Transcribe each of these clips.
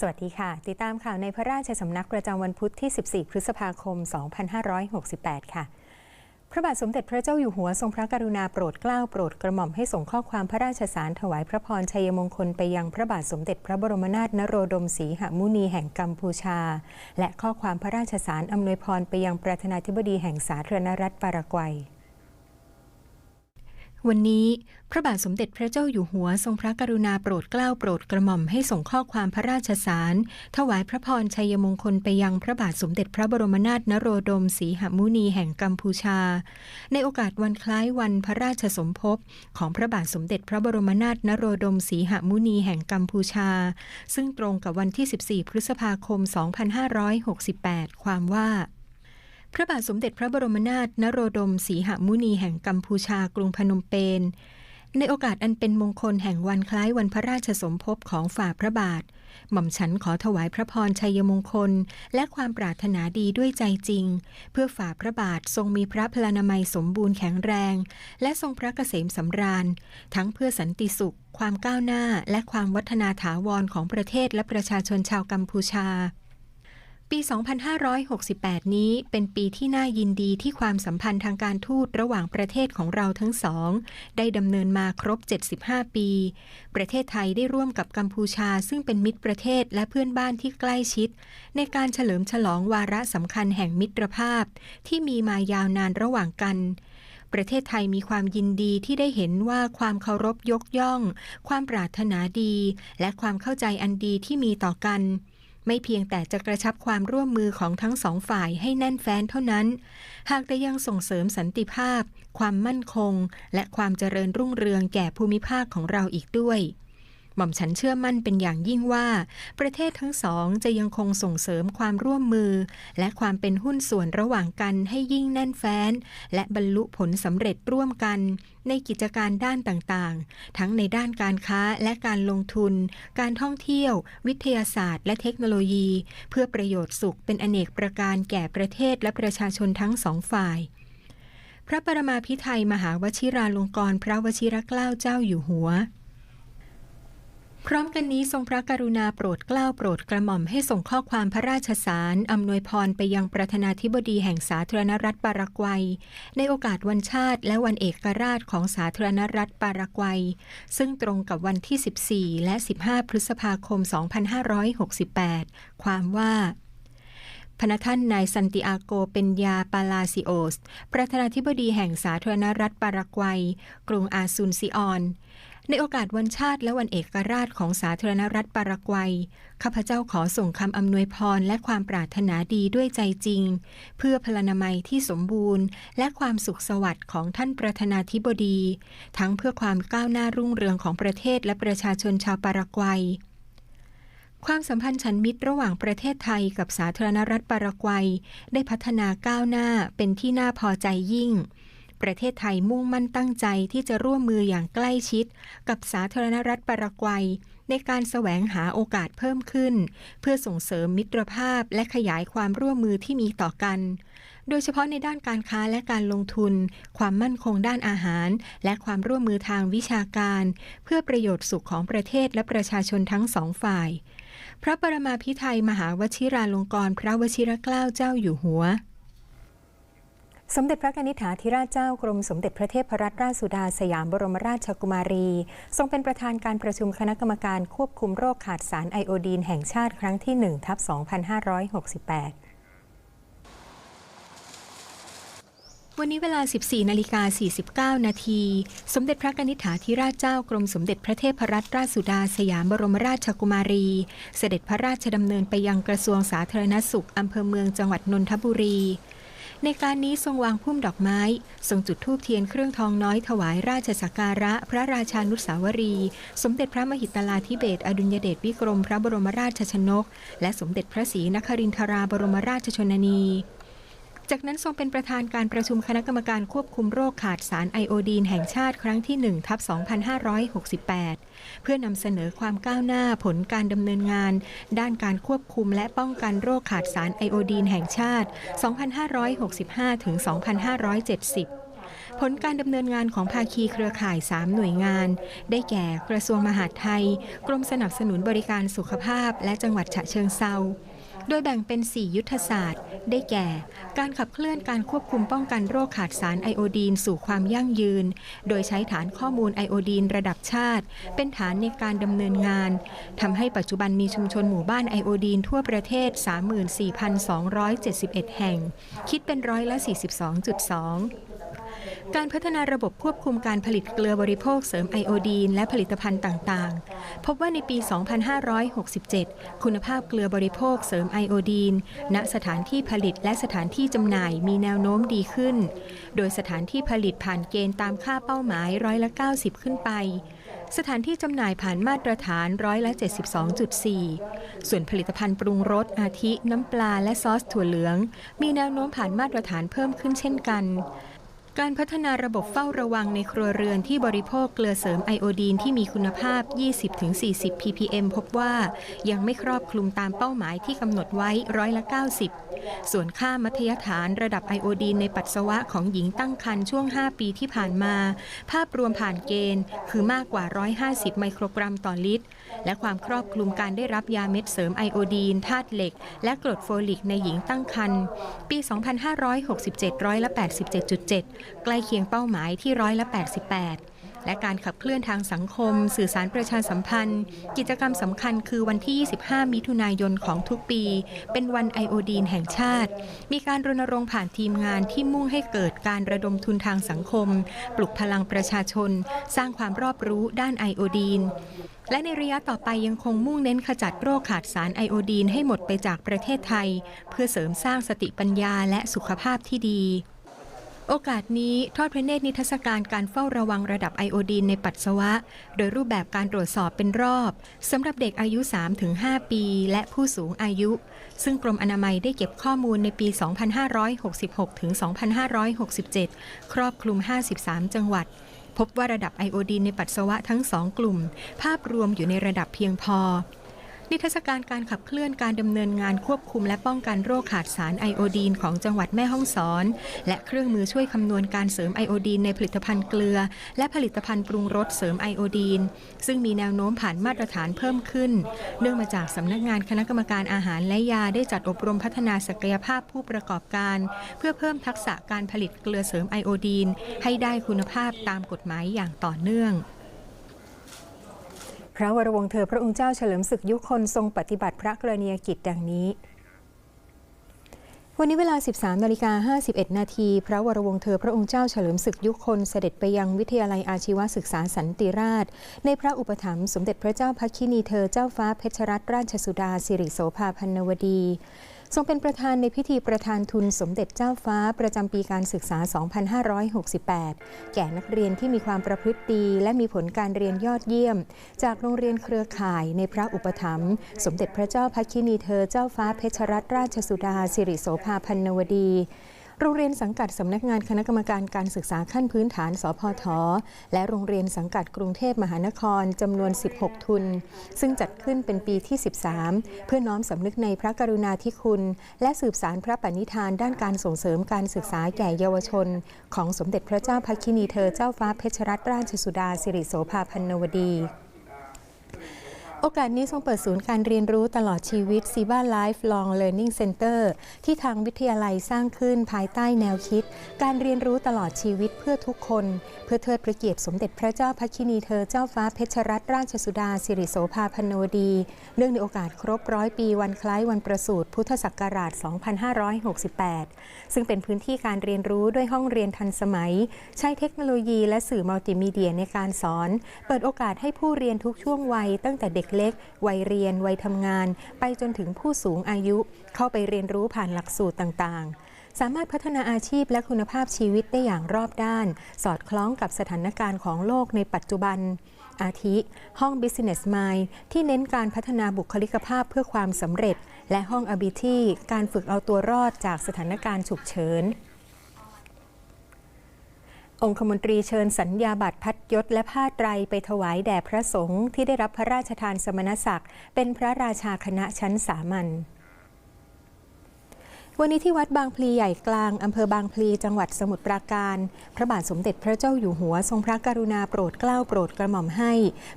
สวัสดีค่ะ ติดตามข่าวในพระราชสำนักประจำวันพุธที่ 14 พฤษภาคม 2568 ค่ะ พระบาทสมเด็จพระเจ้าอยู่หัวทรงพระกรุณาโปรดเกล้าโปรดกระหม่อมให้ส่งข้อความพระราชสารถวายพระพรชัยมงคลไปยังพระบาทสมเด็จพระบรมนาถนโรดมศรีหมุนีแห่งกัมพูชา และข้อความพระราชสารอำนวยพรไปยังประธานาธิบดีแห่งสาธารณรัฐปารากวัย วันนี้พระบาทสมเด็จพระเจ้าอยู่หัวทรงพระกรุณาโปรดเกล้าโปรดกระหม่อมให้ส่งข้อความพระราชสาร ถวายพระพรชัยมงคลไปยังพระบาทสมเด็จพระบรมนาถนโรดมศรีหมุนีแห่งกัมพูชา ในโอกาสวันคล้ายวันพระราชสมภพของพระบาทสมเด็จพระบรมนาถนโรดมศรีหมุนีแห่งกัมพูชา ซึ่งตรงกับวันที่ 14 พฤษภาคม 2568 ความว่า พระบาทสมเด็จพระบรมนาถนโรดมศรีหมุนีแห่งกัมพูชากรุงพนมเปญในโอกาสอันเป็นมงคลแห่งวันคล้ายวันพระราชสมภพของฝ่าพระบาท หม่อมฉันขอถวายพระพรชัยมงคล และความปรารถนาดีด้วยใจจริง เพื่อฝ่าพระบาททรงมีพระพลานามัยสมบูรณ์แข็งแรง และทรงพระเกษมสำราญ ทั้งเพื่อสันติสุข ความก้าวหน้า และความวัฒนาถาวรของประเทศและประชาชนชาวกัมพูชา ปี 2568 นี้เป็นปีที่น่ายินดีที่ความสัมพันธ์ทางการทูตระหว่างประเทศของเราทั้งสอง ได้ดำเนินมาครบ 75 ปี ประเทศไทยได้ร่วมกับกัมพูชาซึ่งเป็นมิตรประเทศและเพื่อนบ้านที่ใกล้ชิด ในการเฉลิมฉลองวาระสำคัญแห่งมิตรภาพ ที่มีมายาวนานระหว่างกันประเทศไทยมีความยินดีที่ได้เห็นว่าความเคารพยกย่อง ความปรารถนาดี และความเข้าใจอันดีที่มีต่อกัน ไม่เพียงแต่จะกระชับความร่วมมือของทั้งสองฝ่ายให้แน่นแฟ้นเท่านั้น หากแต่ยังส่งเสริมสันติภาพ ความมั่นคง และความเจริญรุ่งเรืองแก่ภูมิภาคของเราอีกด้วย หม่อมฉันเชื่อมั่นเป็นอย่างยิ่งว่า ประเทศทั้งสองจะยังคงส่งเสริมความร่วมมือ และความเป็นหุ้นส่วนระหว่างกันให้ยิ่งแน่นแฟ้น และบรรลุผลสำเร็จร่วมกัน ในกิจการด้านต่างๆ ทั้งในด้านการค้าและการลงทุน การท่องเที่ยว วิทยาศาสตร์ และเทคโนโลยี เพื่อประโยชน์สุขเป็นอเนกประการแก่ประเทศและประชาชนทั้งสองฝ่ายพระปรมาภิไธยมหาวชิราลงกรณ์พระวชิรเกล้าเจ้าอยู่หัว พร้อมกันนี้ทรงพระกรุณาโปรดเกล้าโปรดกระหม่อมให้ส่งข้อความพระราชสารอำนวยพรไปยังประธานาธิบดีแห่งสาธารณรัฐปารากวัย ในโอกาสวันชาติและวันเอกราชของสาธารณรัฐปารากวัย ซึ่งตรงกับวันที่ 14 และ 15 พฤษภาคม 2568 ความว่าพนท่านนายซันติอาโกเปนยาปาลาซิโอส ประธานาธิบดีแห่งสาธารณรัฐปารากวัย กรุงอาซุนซิออน ในโอกาสวันชาติและวันเอกราชของสาธารณรัฐปารากวัย ข้าพเจ้าขอส่งคำอำนวยพรและความปรารถนาดีด้วยใจจริง เพื่อพลานามัยที่สมบูรณ์ และความสุขสวัสดิ์ของท่านประธานาธิบดี ทั้งเพื่อความก้าวหน้ารุ่งเรืองของประเทศและประชาชนชาวปารากวัยความสัมพันธ์ฉันมิตรระหว่างประเทศไทยกับสาธารณรัฐปารากวัย ได้พัฒนาก้าวหน้าเป็นที่น่าพอใจยิ่ง ประเทศไทยมุ่งมั่นตั้งใจที่จะร่วมมืออย่างใกล้ชิด กับสาธารณรัฐปารากวัย ในการแสวงหาโอกาสเพิ่มขึ้น เพื่อส่งเสริมมิตรภาพและขยายความร่วมมือที่มีต่อกัน โดยเฉพาะในด้านการค้าและการลงทุน ความมั่นคงด้านอาหาร และความร่วมมือทางวิชาการ เพื่อประโยชน์สุขของประเทศและประชาชนทั้งสองฝ่าย พระปรมาภิไธยมหาวชิราลงกรณ์พระวชิรเกล้าเจ้าอยู่หัว สมเด็จพระนิธิาธิราชเจ้ากรมสมเด็จพระเทพรัตนราชสุดาสยามบรมราชกุมารี ทรงเป็นประธานการประชุมคณะกรรมการควบคุมโรคขาดสารไอโอดีนแห่งชาติครั้งที่1ทับ2568วันนี้เวลา 14 นาฬิกา 49 นาที สมเด็จพระนิธิาธิราชเจ้ากรมสมเด็จพระเทพรัตนราชสุดาสยามบรมราชกุมารี เสด็จพระราชดำเนินไปยังกระทรวงสาธารณสุขอำเภอเมืองจังหวัดนนทบุรี ในการนี้ทรงวางพุ่มดอกไม้ ทรงจุดธูปเทียนเครื่องทองน้อยถวายราชสักการะ พระราชานุสาวรี สมเด็จพระมหิตลาธิเบศอดุลยเดชวิกรมพระบรมราชชนก และสมเด็จพระศรีนครินทราบรมราชชนนี จากนั้นทรงเป็นประธานการประชุมคณะกรรมการควบคุมโรคขาดสารไอโอดีนแห่งชาติครั้งที่1ทับ2568 เพื่อนำเสนอความก้าวหน้าผลการดำเนินงาน ด้านการควบคุมและป้องกันโรคขาดสารไอโอดีนแห่งชาติ 2565ถึง2570ผลการดำเนินงานของภาคีเครือข่าย 3 หน่วยงาน ได้แก่กระทรวงมหาดไทย กรมสนับสนุนบริการสุขภาพ และจังหวัดฉะเชิงเซา โดยแบ่งเป็น 4 ยุทธศาสตร์ ได้แก่ การขับเคลื่อนการควบคุมป้องกันโรคขาดสารไอโอดีนสู่ความยั่งยืน โดยใช้ฐานข้อมูลไอโอดีนระดับชาติ เป็นฐานในการดำเนินงานทำให้ปัจจุบันมีชุมชนหมู่บ้านไอโอดีนทั่วประเทศ 34,271 แห่ง คิดเป็นร้อยละ 42.2 การพัฒนาระบบควบคุมการผลิตเกลือบริโภคเสริมไอโอดีนและผลิตภัณฑ์ต่างๆ พบว่าในปี 2567 คุณภาพเกลือบริโภคเสริมไอโอดีน ณสถานที่ผลิตและสถานที่จำหน่ายมีแนวโน้มดีขึ้น โดยสถานที่ผลิตผ่านเกณฑ์ตามค่าเป้าหมายร้อยละ 90 ขึ้นไปสถานที่จำหน่ายผ่านมาตรฐานร้อยละ 72.4 ส่วนผลิตภัณฑ์ปรุงรสอาทิ น้ำปลาและซอสถั่วเหลือง มีแนวโน้มผ่านมาตรฐานเพิ่มขึ้นเช่นกัน การพัฒนาระบบเฝ้าระวังในครัวเรือนที่บริโภคเกลือเสริมไอโอดีนที่มีคุณภาพ 20-40 ppm พบว่ายังไม่ครอบคลุมตามเป้าหมายที่กำหนดไว้ร้อยละ 90 ส่วนค่ามัธยฐานระดับไอโอดีนในปัสสาวะของหญิงตั้งครรภ์ช่วง 5 ปีที่ผ่านมา ภาพรวมผ่านเกณฑ์ คือมากกว่า 150 ไมโครกรัมต่อลิตร และความครอบคลุมการได้รับยาเม็ดเสริมไอโอดีนธาตุเหล็ก และกรดโฟลิกในหญิงตั้งครรภ์ปี 2567 ร้อยละ 87.7ใกล้เคียงเป้าหมายที่ร้อยละ 88 และการขับเคลื่อนทางสังคม สื่อสารประชาสัมพันธ์ กิจกรรมสำคัญคือวันที่ 25 มิถุนายนของทุกปี เป็นวันไอโอดีนแห่งชาติ มีการรณรงค์ผ่านทีมงานที่มุ่งให้เกิดการระดมทุนทางสังคม ปลุกพลังประชาชน สร้างความรอบรู้ด้านไอโอดีนและในระยะต่อไปยังคงมุ่งเน้นขจัดโรคขาดสารไอโอดีนให้หมดไปจากประเทศไทย เพื่อเสริมสร้างสติปัญญาและสุขภาพที่ดี โอกาสนี้ทอดพระเนตรนิทรรศการการเฝ้าระวังระดับไอโอดีนในปัสสาวะ โดยรูปแบบการตรวจสอบเป็นรอบสำหรับเด็กอายุ 3-5 ปี และผู้สูงอายุ ซึ่งกรมอนามัยได้เก็บข้อมูลในปี 2566 ถึง 2567 ครอบคลุม 53 จังหวัด พบว่าระดับไอโอดีนในปัสสาวะทั้งสองกลุ่ม ภาพรวมอยู่ในระดับเพียงพอ นิทรรศการการขับเคลื่อนการดำเนินงานควบคุมและป้องกันโรคขาดสารไอโอดีนของจังหวัดแม่ฮ่องสอน และเครื่องมือช่วยคำนวณการเสริมไอโอดีนในผลิตภัณฑ์เกลือ และผลิตภัณฑ์ปรุงรสเสริมไอโอดีน ซึ่งมีแนวโน้มผ่านมาตรฐานเพิ่มขึ้น เนื่องมาจากสำนักงานคณะกรรมการอาหารและยาได้จัดอบรมพัฒนาศักยภาพผู้ประกอบการ เพื่อเพิ่มทักษะการผลิตเกลือเสริมไอโอดีนให้ได้คุณภาพตามกฎหมายอย่างต่อเนื่อง พระวรวงศ์เธอพระองค์เจ้าเฉลิมศึกยุคนทรงปฏิบัติพระกรณียกิจดังนี้ วันนี้เวลา 13นาฬิกา51 นาทีพระวรวงศ์เธอพระองค์เจ้าเฉลิมศึกยุคนเสด็จไปยังวิทยาลัยอาชีวศึกษาสันติราช ในพระอุปถัมภ์สมเด็จพระเจ้าพักคินีเธอเจ้าฟ้าเพชรรัตนราชสุดาสิริโสภาพันนวดี ทรงเป็นประธานในพิธีประธานทุนสมเด็จเจ้าฟ้าประจำปีการศึกษา 2568 แก่นักเรียนที่มีความประพฤติดีและมีผลการเรียนยอดเยี่ยม จากโรงเรียนเครือข่ายในพระอุปถัมภ์สมเด็จพระเจ้าพักคินีเธอเจ้าฟ้าเพชรรัตนราชสุดาสิริโสภาพันนวดี โรงเรียนสังกัดสำนักงานคณะกรรมการการศึกษาขั้นพื้นฐาน สพท และโรงเรียนสังกัดกรุงเทพมหานครจำนวน 16 ทุน ซึ่งจัดขึ้นเป็นปีที่ 13 เพื่อน้อมสำนึกในพระกรุณาธิคุณ และสืบสารพระปณิธานด้านการส่งเสริมการศึกษาแก่เยาวชน ของสมเด็จพระเจ้าพักินีเธอเจ้าฟ้าเพชรรัตนราชสุดาสิริโสภาพันนวดี โอกาสนี้ทรงเปิดศูนย์การเรียนรู้ตลอดชีวิต s i b a Lifelong Learning Center ที่ทางวิทยาลัยสร้างขึ้นภายใต้แนวคิด การเรียนรู้ตลอดชีวิตเพื่อทุกคน เพื่อเทิดพระเกียรติสมเด็จพระเจ้าพัคินีเธอเจ้าฟ้าเพชรรัตนราชสุดาสิริโสภาพันนดี เนื่องในโอกาสครบร้อยปีวันคล้ายวันประสูติพุทธศักราช 2568 ซึ่งเป็นพื้นที่การเรียนรู้ด้วยห้องเรียนทันสมัย ใช้เทคโนโลยีและสื่อมัลติมีเดียในการสอน เปิดโอกาสให้ผู้เรียนทุกช่วงวัยตั้งแต่เด็กเล็ก วัยเรียน วัยทำงาน ไปจนถึงผู้สูงอายุ เข้าไปเรียนรู้ผ่านหลักสูตรต่างๆ สามารถพัฒนาอาชีพและคุณภาพชีวิตได้อย่างรอบด้าน สอดคล้องกับสถานการณ์ของโลกในปัจจุบัน อาทิ ห้อง Business Mind ที่เน้นการพัฒนาบุคลิกภาพเพื่อความสำเร็จ และห้อง Ability การฝึกเอาตัวรอดจากสถานการณ์ฉุกเฉิน องคมนตรีเชิญสัญญาบัตรพัดยศและผ้าไตรไปถวายแด่พระสงฆ์ที่ได้รับพระราชทานสมณศักดิ์เป็นพระราชาคณะชั้นสามัญ วันนี้ที่วัดบางพลีใหญ่กลาง อำเภอบางพลีจังหวัดสมุทรปราการ พระบาทสมเด็จพระเจ้าอยู่หัวทรงพระกรุณาโปรดเกล้าโปรดกระหม่อมให้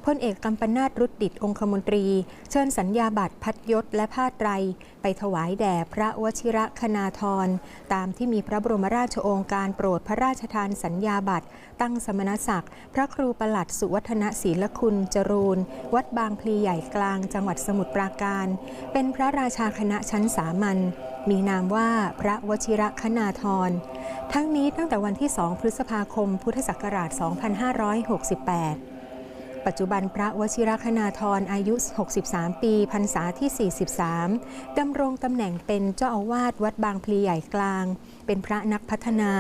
พลเอกกัมปนาตรุดดิตองคมนตรี เชิญสัญญาบัตรพัดยศและผ้าไตร ไปถวายแด่พระวชิระคณาธรตามที่มีพระบรมราชโองการโปรดพระราชทานสัญญาบัตร ตั้งสมณศักดิ์ พระครูประหลัดสุวัฒนศีลคุณจรูนวัดบางพลีใหญ่กลาง จังหวัดสมุทรปราการ เป็นพระราชาคณะชั้นสามัญมีนามว่าพระวชิระคณาธร ทั้งนี้ตั้งแต่วันที่ 2 พฤษภาคม พุทธศักราช 2568 ปัจจุบันพระวชิระคณาธรอายุ 63 ปีพรรษาที่ 43 ดำรงตำแหน่งเป็นเจ้าอาวาสวัดบางพลีใหญ่กลาง เป็นพระนักพัฒนา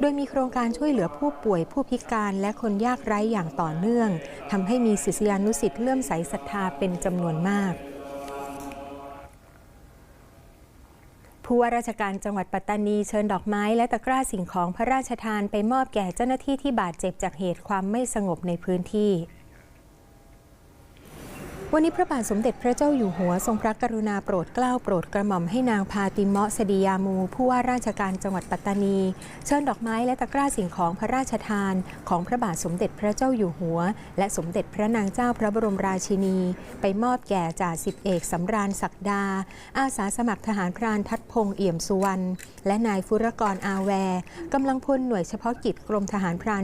โดยมีโครงการช่วยเหลือผู้ป่วยผู้พิการและคนยากไร้อย่างต่อเนื่องทำให้มีศิษยานุสิษย์เลื่อมใสศรัทธาเป็นจำนวนมาก ผู้ว่าราชการจังหวัดปัตตานีเชิญดอกไม้และตะกร้าสิ่งของพระราชทานไปมอบแก่เจ้าหน้าที่ที่บาดเจ็บจากเหตุความไม่สงบในพื้นที่ วันนี้พระบาทสมเด็จพระเจ้าอยู่หัวทรงพระกรุณาโปรดเกล้าโปรดกระหม่อมให้นางพาติเมาะสดียามู ผู้ว่าราชการจังหวัดปัตตานี เชิญดอกไม้และตะกร้าสิ่งของพระราชทาน ของพระบาทสมเด็จพระเจ้าอยู่หัว และสมเด็จพระนางเจ้าพระบรมราชินี ไปมอบแก่จ่าสิบเอกสำราญศักดา อาสาสมัครทหารพรานทัดพงษ์เอี่ยมสุวรรณและนายฟุรกรอาแวร์กำลังพลหน่วยเฉพาะกิจกรมทหารพราน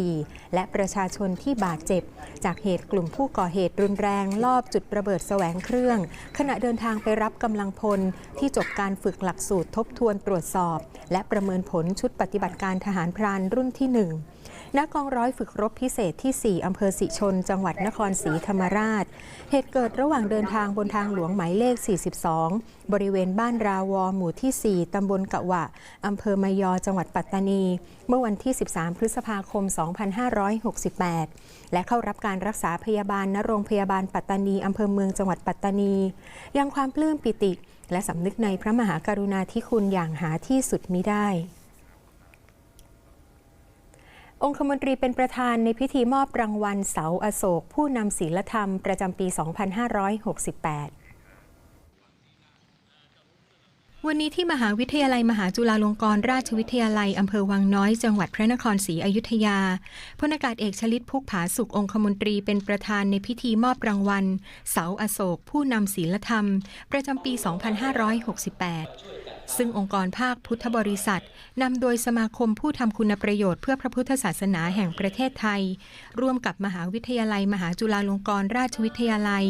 44 และประชาชนที่บาดเจ็บ จากเหตุกลุ่มผู้ก่อเหตุรุนแรงลอบจุดระเบิดแสวงเครื่อง ขณะเดินทางไปรับกำลังพลที่จบการฝึกหลักสูตรทบทวนตรวจสอบ และประเมินผลชุดปฏิบัติการทหารพรานรุ่นที่ 1 ณกองร้อยฝึกรบพิเศษที่ 4 อำเภอสิชน จังหวัดนครศรีธรรมราช เหตุเกิดระหว่างเดินทางบนทางหลวงหมายเลข 42 บริเวณบ้านราวอหมู่ที่ 4 ตำบลกะวะ อำเภอมายอ จังหวัดปัตตานี เมื่อวันที่ 13 พฤษภาคม 2568 และเข้ารับการรักษาพยาบาลณโรงพยาบาลปัตตานี อำเภอเมืองจังหวัดปัตตานี ยังความปลื้มปิติ และสำนึกในพระมหากรุณาธิคุณอย่างหาที่สุดมิได้ องคมนตรีเป็นประธานในพิธีมอบรางวัลเสาอโศก ผู้นำศีลธรรมประจำปี 2568วันนี้ที่มหาวิทยาลัยมหาจุฬาลงกรณราชวิทยาลัย อำเภอวังน้อย จังหวัดพระนครศรีอยุธยาพลอากาศเอกชลิตพุกผาสุของคมนตรีเป็นประธานในพิธีมอบรางวัล เสาอโศก ผู้นำศีลธรรม ประจำปี 2568 ซึ่งองค์กรภาคพุทธบริษัทนำโดยสมาคมผู้ทำคุณประโยชน์เพื่อพระพุทธศาสนาแห่งประเทศไทย ร่วมกับมหาวิทยาลัย มหาจุฬาลงกรณราชวิทยาลัย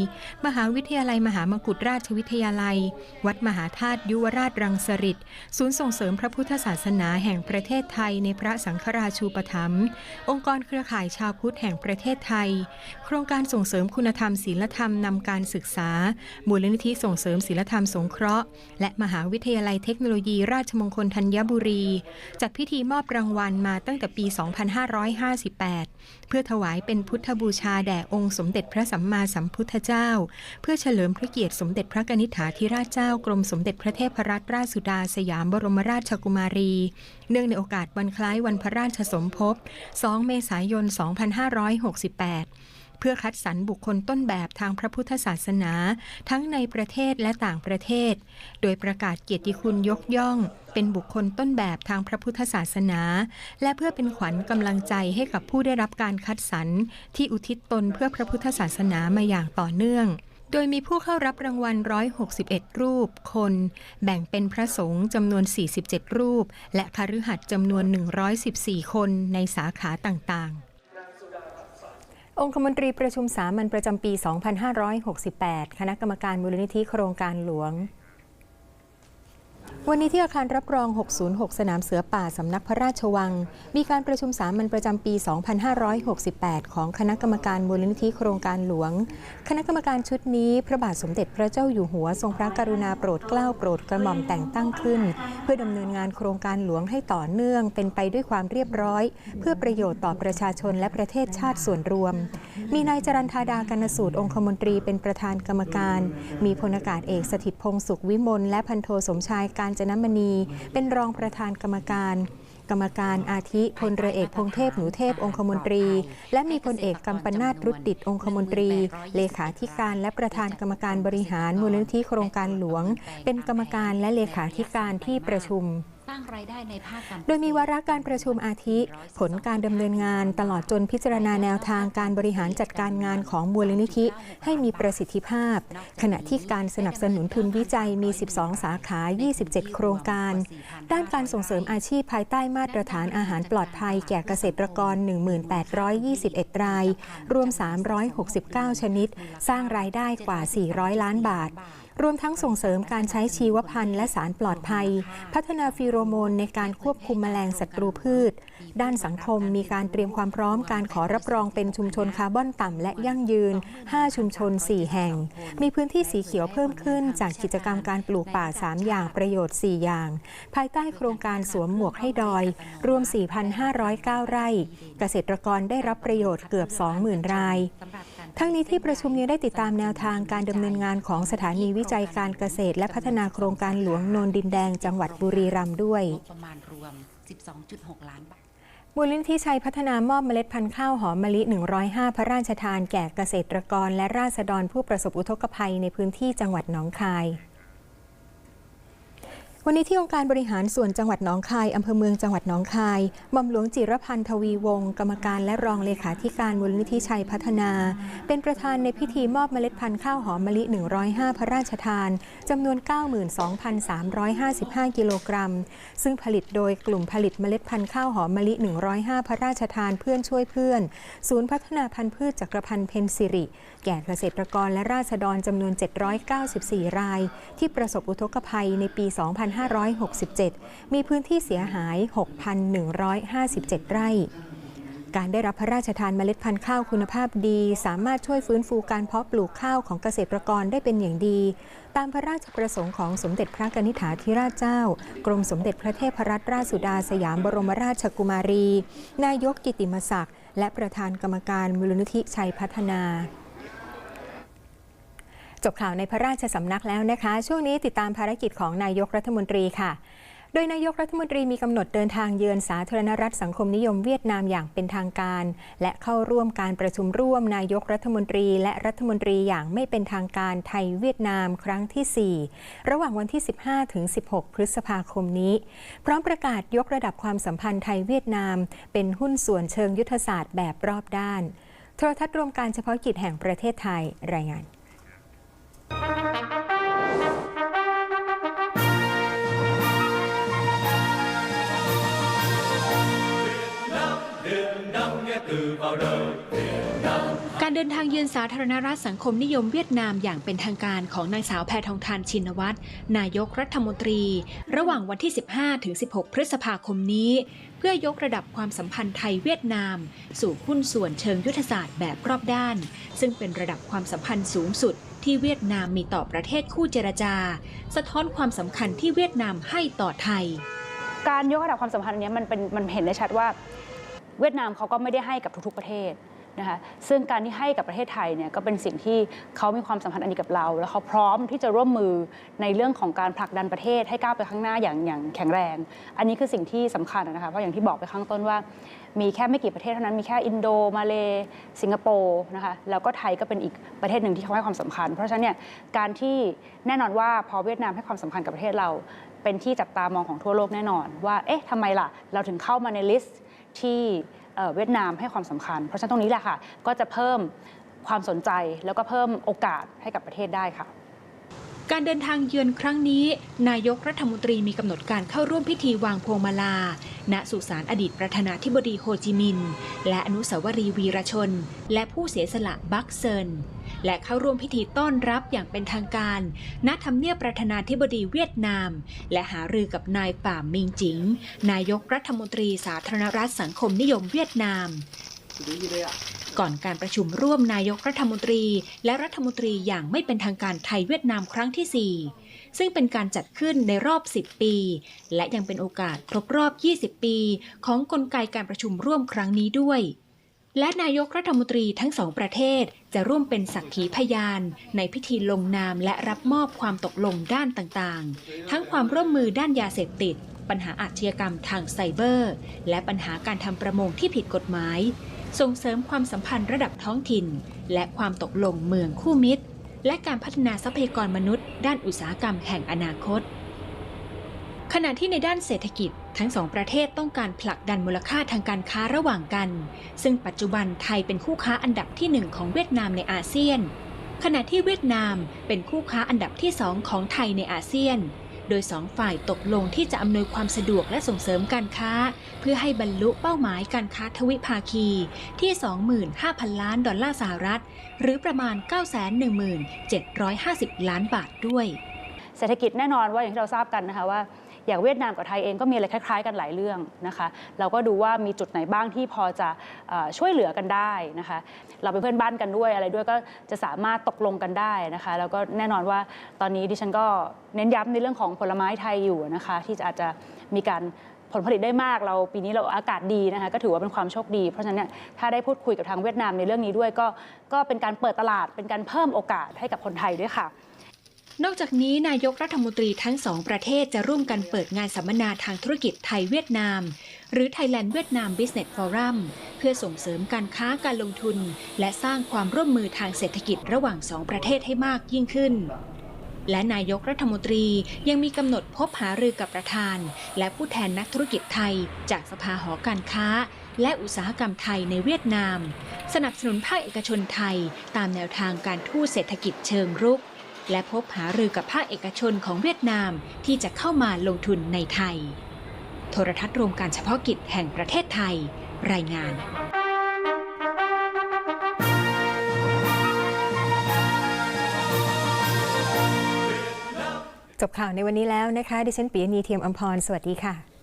มหาวิทยาลัย มหามกุฏราชวิทยาลัย วัดมหาธาตุยุวราชรังสฤษศูนย์ส่งเสริมพระพุทธศาสนาแห่งประเทศไทย ในพระสังฆราชูปถัมภ์องค์กรเครือข่ายชาวพุทธแห่งประเทศไทย โครงการส่งเสริมคุณธรรมศีลธรรมนำการศึกษามูลนิธิส่งเสริมศีลธรรมสงเคราะห์ และมหาวิทยาลัยเทคโนโลยีราชมงคลธัญบุรี จัดพิธีมอบรางวัลมาตั้งแต่ปี 2558 เพื่อถวายเป็นพุทธบูชาแด่องค์สมเด็จพระสัมมาสัมพุทธเจ้า เพื่อเฉลิมพระเกียรติสมเด็จพระกนิษฐาธิราชเจ้ากรมสมเด็จพระเทพรัตนราชสุดาสยามบรมราชกุมารี เนื่องในโอกาสวันคล้ายวันพระราชสมภพ 2 เมษายน 2568 เพื่อคัดสรรบุคคลต้นแบบทางพระพุทธศาสนา ทั้งในประเทศและต่างประเทศ โดยประกาศเกียรติคุณยกย่อง เป็นบุคคลต้นแบบทางพระพุทธศาสนา และเพื่อเป็นขวัญกำลังใจให้กับผู้ได้รับการคัดสรรที่อุทิศตนเพื่อพระพุทธศาสนามาอย่างต่อเนื่องโดยมีผู้เข้ารับรางวัล 161 รูปคน แบ่งเป็นพระสงฆ์จำนวน 47 รูป และคฤหัสถ์จำนวน 114 คนในสาขาต่างๆ องคมนตรีประชุมสามัญประจำปี 2568 คณะกรรมการมูลนิธิโครงการหลวง วันนี้ที่อาคารรับรอง 606 สนามเสือป่า สำนักพระราชวัง มีการประชุมสามัญประจำปี 2568 ของคณะกรรมการมูลนิธิโครงการหลวง คณะกรรมการชุดนี้ พระบาทสมเด็จพระเจ้าอยู่หัวทรงพระกรุณาโปรดเกล้าโปรดกระหม่อมแต่งตั้งขึ้น เพื่อดำเนินงานโครงการหลวงให้ต่อเนื่อง เป็นไปด้วยความเรียบร้อย เพื่อประโยชน์ต่อประชาชนและประเทศชาติส่วนรวม มีนายจรันธาดากนสูตรองคมนตรีเป็นประธานกรรมการ มีพลอากาศเอกสถิตพงษ์สุขวิมลและพันโทสมชายการจนมณี เป็นรองประธานกรรมการ กรรมการอาทิพลเรือเอกพงเทพหนูเทพองคมนตรี และมีพลเอกกัมปนาตรุดดิตองคมนตรี เลขาธิการและประธานกรรมการบริหารมูลนิธิโครงการหลวง เป็นกรรมการและเลขาธิการที่ประชุม สร้างรายได้ในภาคการโดยมีวาระการประชุมอาทิ ผลการดำเนินงานตลอดจนพิจารณาแนวทางการบริหารจัดการงานของมูลนิธิ ให้มีประสิทธิภาพ ขณะที่การสนับสนุนทุนวิจัยมี 12 สาขา 27 โครงการ ด้านการส่งเสริมอาชีพภายใต้มาตรฐานอาหารปลอดภัย แก่เกษตรกร 1821 ราย รวม 369 ชนิด สร้างรายได้กว่า 400 ล้านบาท รวมทั้งส่งเสริมการใช้ชีวพันธุ์และสารปลอดภัย พัฒนาฟีโรโมนในการควบคุมแมลงศัตรูพืช ด้านสังคมมีการเตรียมความพร้อมการขอรับรองเป็นชุมชนคาร์บอนต่ำและยั่งยืน 5 ชุมชน 4 แห่ง มีพื้นที่สีเขียวเพิ่มขึ้นจากกิจกรรมการปลูกป่า 3 อย่างประโยชน์ 4 อย่าง ภายใต้โครงการสวมหมวกให้ดอย รวม 4,509 ไร่ เกษตรกรได้รับประโยชน์เกือบ 20,000 ราย ทั้งนี้ที่ประชุมยังได้ติดตามแนวทางการดำเนินงานของสถานีวิจัยการเกษตร และพัฒนาโครงการหลวงนนดินแดงจังหวัดบุรีรัมย์ด้วยประมาณรวม 12.6 ล้านบาทมูลนิธิชัยพัฒนามอบเมล็ดพันธุ์ข้าวหอมมะลิ 105 พระราชทานแก่เกษตรกร และราษฎรผู้ประสบอุทกภัยในพื้นที่จังหวัดหนองคาย วันนี้ที่องค์การบริหารส่วนจังหวัดหนองคายอำเภอเมืองจังหวัดหนองคายหม่มหลวงจิรพันธ์ทวีวงศ์กรรมการและรองเลขาธิการมูลนิธิชัยพัฒนา เป็นประธานในพิธีมอบเมล็ดพันธุ์ข้าวหอมมะลิ 105 พระราชทานจำนวน 92,355 กิโลกรัม ซึ่งผลิตโดยกลุ่มผลิตเมล็ดพันธุ์ข้าวหอมมะลิ 105 พระราชทานเพื่อนช่วยเพื่อน ศูนย์พัฒนาพันธุ์พืชจักรพันธ์เพนสิริ แก่เกษตรกรและราษฎรจำนวน 794 ราย ที่ประสบอุทกภัยในปี2567 มีพื้นที่เสียหาย 6,157 ไร่ การได้รับพระราชทานเมล็ดพันธุ์ข้าวคุณภาพดี สามารถช่วยฟื้นฟูการเพาะปลูกข้าวของเกษตรกรได้เป็นอย่างดี ตามพระราชประสงค์ของสมเด็จพระนิษฐาธิราชเจ้า กรมสมเด็จพระเทพรัตนราชสุดาสยามบรมราชกุมารี นายกกิติมศักดิ์และประธานกรรมการมูลนิธิชัยพัฒนา จบข่าวในพระราชสำนักแล้วนะคะ ช่วงนี้ติดตามภารกิจของนายกรัฐมนตรีค่ะ โดยนายกรัฐมนตรีมีกำหนดเดินทางเยือนสาธารณรัฐสังคมนิยมเวียดนามอย่างเป็นทางการ และเข้าร่วมการประชุมร่วมนายกรัฐมนตรี และรัฐมนตรีอย่างไม่เป็นทางการไทยเวียดนามครั้งที่ 4 ระหว่างวันที่ 15 ถึง 16 พฤษภาคมนี้ พร้อมประกาศยกระดับความสัมพันธ์ไทยเวียดนาม เป็นหุ้นส่วนเชิงยุทธศาสตร์แบบรอบด้าน โทรทัศน์รวมการเฉพาะกิจแห่งประเทศไทยรายงาน การเดินทางเยือนสาธารณรัฐสังคมนิยมเวียดนามอย่างเป็นทางการของนางสาวแพทองทานชินวัตรนายกรัฐมนตรี ระหว่างวันที่ 15 ถึง 16 พฤษภาคมนี้ เพื่อยกระดับความสัมพันธ์ไทยเวียดนาม สู่หุ้นส่วนเชิงยุทธศาสตร์แบบรอบด้าน ซึ่งเป็นระดับความสัมพันธ์สูงสุดที่เวียดนามมีต่อประเทศคู่เจรจา สะท้อนความสำคัญที่เวียดนามให้ต่อไทย การยกระดับความสัมพันธ์นี้มันเป็นมันเห็นได้ชัดว่า เวียดนามเขาก็ไม่ได้ให้กับทุก ๆ ประเทศนะคะซึ่งการที่ให้กับประเทศไทยเนี่ยก็เป็นสิ่งที่เขามีความสัมพันธ์อันนี้กับเรา แล้วเขาพร้อมที่จะร่วมมือในเรื่องของการผลักดันประเทศให้ก้าวไปข้างหน้าอย่างอย่างแข็งแรง อันนี้คือสิ่งที่สำคัญนะคะเพราะอย่างที่บอกไปข้างต้นว่า มีแค่ไม่กี่ประเทศเท่านั้นมีแค่อินโดมาเลสิงคโปร์นะคะแล้วก็ไทยก็เป็นอีกประเทศหนึ่งที่เขาให้ความสำคัญ เพราะฉะนั้นเนี่ยการที่แน่นอนว่าพอเวียดนามให้ความสำคัญกับประเทศเรา เป็นที่จับตามองของทั่วโลกแน่นอน ว่าเอ๊ะทำไมล่ะเราถึงเข้ามาในลิสต์ ที่เวียดนามให้ความสำคัญ เพราะฉะนั้นตรงนี้แหละค่ะ ก็จะเพิ่มความสนใจแล้วก็เพิ่มโอกาสให้กับประเทศได้ค่ะ การเดินทางเยือนครั้งนี้ นายกรัฐมนตรีมีกำหนดการเข้าร่วมพิธีวางพวงมาลา ณสุสานอดีตประธานาธิบดีโฮจิมินห์และอนุสาวรีย์วีรชน และผู้เสียสละบักเซิน และเข้าร่วมพิธีต้อนรับอย่างเป็นทางการ ณ ทำเนียบประธานาธิบดีเวียดนาม และหารือกับนายป่ามิงจิง นายกรัฐมนตรีสาธารณรัฐสังคมนิยมเวียดนาม ก่อนการประชุมร่วมนายกรัฐมนตรี และรัฐมนตรีอย่างไม่เป็นทางการไทยเวียดนามครั้งที่ 4ซึ่งเป็นการจัดขึ้นในรอบ 10 ปี และยังเป็นโอกาสครบรอบ 20 ปี ของกลไกการประชุมร่วมครั้งนี้ด้วย และนายกรัฐมนตรีทั้งสองประเทศจะร่วมเป็นสักขีพยาน ในพิธีลงนามและรับมอบความตกลงด้านต่างๆ ทั้งความร่วมมือด้านยาเสพติด ปัญหาอาชญากรรมทางไซเบอร์ และปัญหาการทำประมงที่ผิดกฎหมาย ส่งเสริมความสัมพันธ์ระดับท้องถิ่น และความตกลงเมืองคู่มิตร และการพัฒนาทรัพยากรมนุษย์ ด้านอุตสาหกรรมแห่งอนาคต ขณะที่ในด้านเศรษฐกิจ ทั้งสองประเทศต้องการผลักดันมูลค่าทางการค้าระหว่างกัน ซึ่งปัจจุบันไทยเป็นคู่ค้าอันดับที่หนึ่งของเวียดนามในอาเซียน ขณะที่เวียดนามเป็นคู่ค้าอันดับที่สองของไทยในอาเซียน โดยสองฝ่ายตกลงที่จะอำนวยความสะดวกและส่งเสริมการค้า เพื่อให้บรรลุเป้าหมายการค้าทวิภาคีที่ 25,000 ล้านดอลลาร์สหรัฐ หรือประมาณ 917,750 ล้านบาทด้วย เศรษฐกิจแน่นอนว่าอย่างที่เราทราบกันนะคะว่า อย่างเวียดนามกับไทยเองก็มีอะไรคล้าย ๆ กันหลายเรื่องนะคะ เราก็ดูว่ามีจุดไหนบ้างที่พอจะช่วยเหลือกันได้นะคะ เราเป็นเพื่อนบ้านกันด้วยอะไรด้วยก็จะสามารถตกลงกันได้นะคะ แล้วก็แน่นอนว่าตอนนี้ดิฉันก็เน้นย้ำในเรื่องของผลไม้ไทยอยู่นะคะ ที่อาจจะมีการผลผลิตได้มากเราปีนี้เราอากาศดีนะคะก็ถือว่าเป็นความโชคดี เพราะฉะนั้นเนี่ยถ้าได้พูดคุยกับทางเวียดนามในเรื่องนี้ด้วยก็ก็เป็นการเปิดตลาดเป็นการเพิ่มโอกาสให้กับคนไทยด้วยค่ะ นอกจากนี้นายกรัฐมนตรีทั้งสองประเทศจะร่วมกันเปิดงานสัมมนาทางธุรกิจไทยเวียดนาม หรือ Thailand เวียดนาม Business Forum เพื่อส่งเสริมการค้าการลงทุน และสร้างความร่วมมือทางเศรษฐกิจระหว่างสองประเทศให้มากยิ่งขึ้น และนายกรัฐมนตรียังมีกำหนดพบหารือกับประธาน และผู้แทนนักธุรกิจไทย จากสภาหอการค้า และอุตสาหกรรมไทยในเวียดนาม สนับสนุนภาคเอกชนไทย ตามแนวทางการทูตเศรษฐกิจเชิงรุก และพบหารือกับภาคเอกชนของเวียดนามที่จะเข้ามาลงทุนในไทย โทรทัศน์รวมการเฉพาะกิจแห่งประเทศไทย รายงานจบข่าวในวันนี้แล้วนะคะ ดิฉันปียนีเทียมอมพร สวัสดีค่ะ